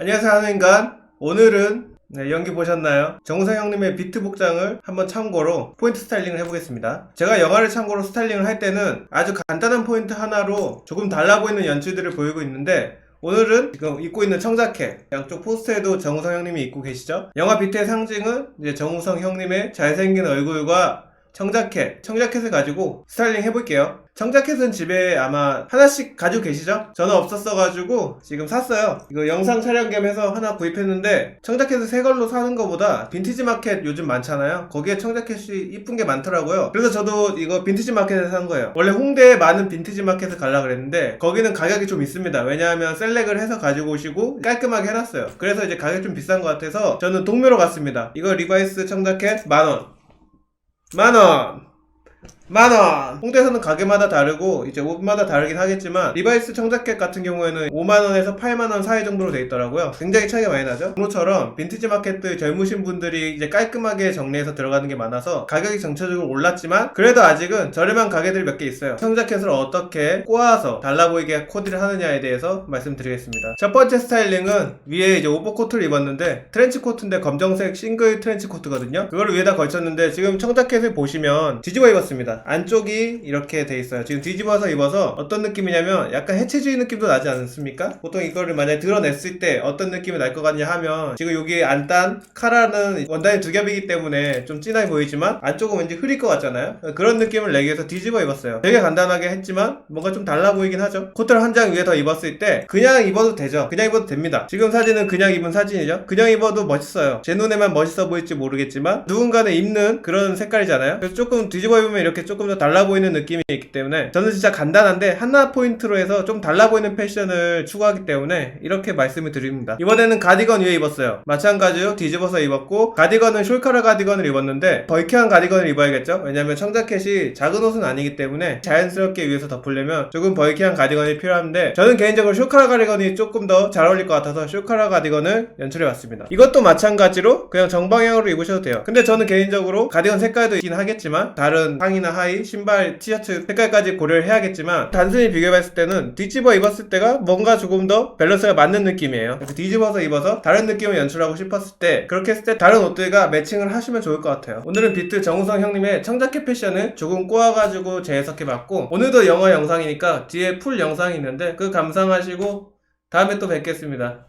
안녕하세요 한우인간 오늘은 네, 연기 보셨나요? 정우성 형님의 비트 복장을 한번 참고로 포인트 스타일링을 해보겠습니다 제가 영화를 참고로 스타일링을 할 때는 아주 간단한 포인트 하나로 조금 달라 보이는 연출들을 보이고 있는데 오늘은 지금 입고 있는 청자켓 양쪽 포스터에도 정우성 형님이 입고 계시죠? 영화 비트의 상징은 이제 정우성 형님의 잘생긴 얼굴과 청자켓, 청자켓을 가지고 스타일링 해볼게요. 청자켓은 집에 아마 하나씩 가지고 계시죠? 저는 없었어가지고 지금 샀어요. 이거 영상 촬영 겸 해서 하나 구입했는데 청자켓을 새 걸로 사는 것보다 빈티지 마켓 요즘 많잖아요. 거기에 청자켓이 이쁜 게 많더라고요. 그래서 저도 이거 빈티지 마켓에서 산 거예요. 원래 홍대에 많은 빈티지 마켓을 갈라 그랬는데 거기는 가격이 좀 있습니다. 왜냐하면 셀렉을 해서 가지고 오시고 깔끔하게 해놨어요. 그래서 이제 가격이 좀 비싼 것 같아서 저는 동묘로 갔습니다. 이거 리바이스 청자켓 만원. 만원! 만원! 홍대에서는 가게마다 다르고 이제 옷마다 다르긴 하겠지만 리바이스 청자켓 같은 경우에는 5만원에서 8만원 사이 정도로 돼 있더라고요. 굉장히 차이가 많이 나죠? 그처럼 빈티지 마켓들 젊으신 분들이 이제 깔끔하게 정리해서 들어가는 게 많아서 가격이 전체적으로 올랐지만 그래도 아직은 저렴한 가게들이 몇 개 있어요. 청자켓을 어떻게 꼬아서 달라 보이게 코디를 하느냐에 대해서 말씀드리겠습니다. 첫 번째 스타일링은 위에 이제 오버코트를 입었는데 트렌치 코트인데 검정색 싱글 트렌치 코트거든요. 그걸 위에다 걸쳤는데 지금 청자켓을 보시면 뒤집어 입었습니다 안쪽이 이렇게 돼 있어요. 지금 뒤집어서 입어서 어떤 느낌이냐면 약간 해체주의 느낌도 나지 않습니까? 보통 이거를 만약에 드러냈을 때 어떤 느낌이 날 것 같냐 하면 지금 여기 안단 카라는 원단이 두 겹이기 때문에 좀 진하게 보이지만 안쪽은 왠지 흐릴 것 같잖아요. 그런 느낌을 내기 위해서 뒤집어 입었어요. 되게 간단하게 했지만 뭔가 좀 달라 보이긴 하죠. 코트를 한 장 위에 더 입었을 때 그냥 입어도 되죠. 그냥 입어도 됩니다. 지금 사진은 그냥 입은 사진이죠. 그냥 입어도 멋있어요. 제 눈에만 멋있어 보일지 모르겠지만 누군가는 입는 그런 색깔이잖아요. 그래서 조금 뒤집어 입으면 이렇게 조금 더 달라 보이는 느낌이 있기 때문에 저는 진짜 간단한데 하나 포인트로 해서 좀 달라 보이는 패션을 추구하기 때문에 이렇게 말씀을 드립니다. 이번에는 가디건 위에 입었어요. 마찬가지로 뒤집어서 입었고 가디건은 숄카라 가디건을 입었는데 벌크한 가디건을 입어야겠죠? 왜냐면 청자켓이 작은 옷은 아니기 때문에 자연스럽게 위에서 덮으려면 조금 벌크한 가디건이 필요한데 저는 개인적으로 숄카라 가디건이 조금 더 잘 어울릴 것 같아서 숄카라 가디건을 연출해 봤습니다. 이것도 마찬가지로 그냥 정방향으로 입으셔도 돼요. 근데 저는 개인적으로 가디건 색깔도 있긴 하겠지만 다른 상의나 하의 신발 티셔츠 색깔까지 고려를 해야겠지만 단순히 비교해봤을 때는 뒤집어 입었을 때가 뭔가 조금 더 밸런스가 맞는 느낌이에요. 뒤집어서 입어서 다른 느낌을 연출하고 싶었을 때 그렇게 했을 때 다른 옷들과 매칭을 하시면 좋을 것 같아요. 오늘은 비트 정우성 형님의 청자켓 패션을 조금 꼬아가지고 재해석해봤고 오늘도 영어 영상이니까 뒤에 풀 영상이 있는데 그 감상하시고 다음에 또 뵙겠습니다